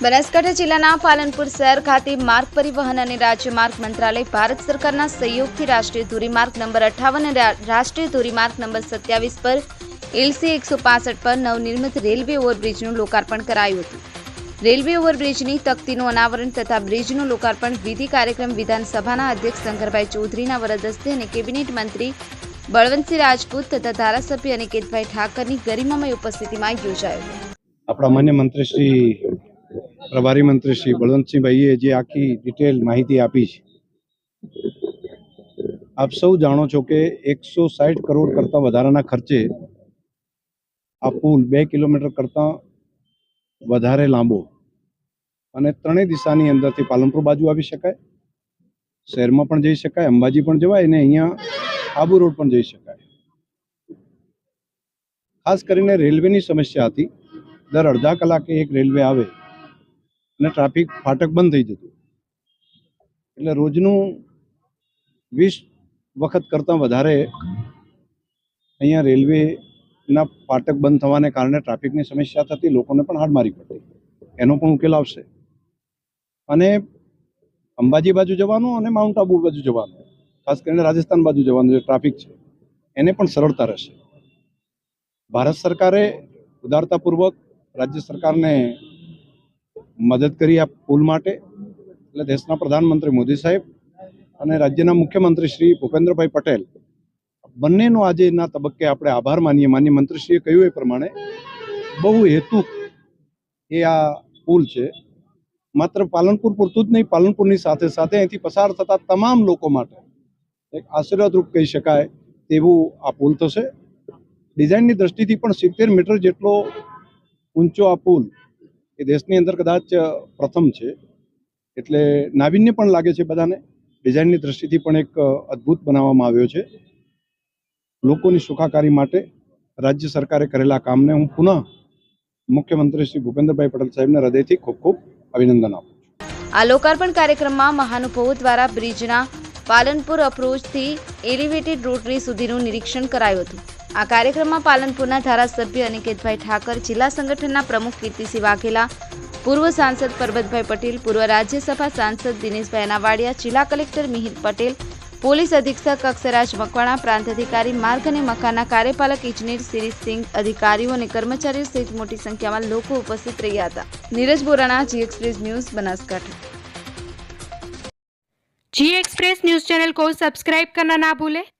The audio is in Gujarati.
બનાસકાંઠા જિલ્લાના પાલનપુર શહેર ખાતે માર્ગ પરિવહન અને રાજ્યમાર્ગ મંત્રાલય ભારત સરકારના સહયોગથી રાષ્ટ્રીય ધોરીમાર્ગ નંબર અઠાવન અને રાષ્ટ્રીય ધોરીમાર્ગ નંબર સત્યાવીસ પર એલસી એકસો પાસઠ પર નવનિર્મિત રેલવે ઓવરબ્રિજનું લોકાર્પણ કરાયું હતું. રેલવે ઓવરબ્રિજની તકતીનું અનાવરણ તથા બ્રિજનું લોકાર્પણ વિધિ કાર્યક્રમ વિધાનસભાના અધ્યક્ષ શંકરભાઈ ચૌધરીના વરદસ્તે અને કેબિનેટ મંત્રી બળવંતસિંહ રાજપૂત તથા ધારાસભ્ય અનિકેતભાઈ ઠાકરની ગરિમામય ઉપસ્થિતિમાં યોજાયો આપણા માન્ય મંત્રી શ્રી પ્રભારી મંત્રી શ્રી બળવંતસિંહભાઈએ જે આખી ડિટેલ માહિતી આપી છે. આપ સૌ જાણો છો કે એકસો સાઠ કરોડ કરતાં વધારાના ખર્ચે આ પુલ બે કિલોમીટર કરતાં વધારે લાંબો અને ત્રણેય દિશાની અંદરથી પાલનપુર બાજુ આવી શકાય, શહેરમાં પણ જઈ શકાય, અંબાજી પણ જવાય અને અહીંયા આબુ રોડ પણ જઈ શકાય. ખાસ કરીને રેલવેની સમસ્યા હતી. દર અડધા કલાકે એક રેલવે આવે અને ટ્રાફિક ફાટક બંધ થઈ જતું. એટલે રોજનું વીસ વખત કરતાં વધારે અહીંયા રેલવેના ફાટક બંધ થવાને કારણે ટ્રાફિકની સમસ્યા થતી લોકોને પણ હાડ મારી પડતી એનો પણ ઉકેલ આવશે. અને અંબાજી બાજુ જવાનું અને માઉન્ટ આબુ બાજુ જવાનું. ખાસ કરીને રાજસ્થાન બાજુ જવાનું જે ટ્રાફિક છે. એને પણ સરળતા રહેશે. ભારત સરકારે ઉદારતાપૂર્વક રાજ્ય સરકારને મદદ કરી આ પુલ માટે. એટલે દેશના પ્રધાનમંત્રી મોદી સાહેબ અને રાજ્યના મુખ્યમંત્રી શ્રી ભૂપેન્દ્રભાઈ પટેલ બંનેનો આજેના તબક્કે આપણે આભાર માનીએ. માન્ય મંત્રીશ્રીએ કહ્યું એ પ્રમાણે બહુ હેતુ એ આ પુલ છે. માત્ર પાલનપુર પૂરતું જ નહીં, પાલનપુરની સાથે સાથે અહીંથી પસાર થતા તમામ લોકો માટે એક આશીર્વાદરૂપ કહી શકાય તેવું આ પુલ થશે. ડિઝાઇનની દ્રષ્ટિથી પણ સિત્તેર મીટર જેટલો ઊંચો આ પુલ એ દેશની અંદર કદાચ પ્રથમ છે. એટલે નાવિન્ય પણ લાગે છે બધાને. ડિઝાઇનની દ્રષ્ટિથી પણ એક અદ્ભુત બનાવવામાં આવ્યો છે. લોકોની સુખાકારી માટે રાજ્ય સરકારે કરેલા કામને હું પુનઃ મુખ્યમંત્રી શ્રી ભૂપેન્દ્રભાઈ પટેલ સાહેબને હૃદયથી ખૂબ ખૂબ અભિનંદન આપું આ લોકાર્પણ કાર્યક્રમમાં મહાનુભાવો દ્વારા બ્રિજના પાલનપુર અપ્રોચથી એલિવેટેડ રોટરી સુધીનું નિરીક્ષણ કરાયું હતું. આ કાર્યક્રમમાં પાલનપુરના ધારાસભ્ય અનિકેતભાઈ ઠાકર, જિલ્લા સંગઠનના પ્રમુખ કીર્તિસિંહ વાઘેલા, પૂર્વ સાંસદ પરબતભાઈ પટેલ, પૂર્વ રાજ્યસભા સાંસદ દિનેશભાઈ અનાવાડિયા, જિલ્લા કલેક્ટર મિહિર પટેલ, પોલીસ અધિક્ષક અક્ષરાજ મકવાણા, પ્રાંત અધિકારી માર્ગ અને મકાનના કાર્યપાલક ઇજનેર સિંહ અધિકારીઓ અને કર્મચારીઓ સહિત મોટી સંખ્યામાં લોકો ઉપસ્થિત રહ્યા હતા. Neeraj Borana, G express news, Banaskantha. G express news channel કો સબસ્ક્રાઇબ કરના ના ભૂલે.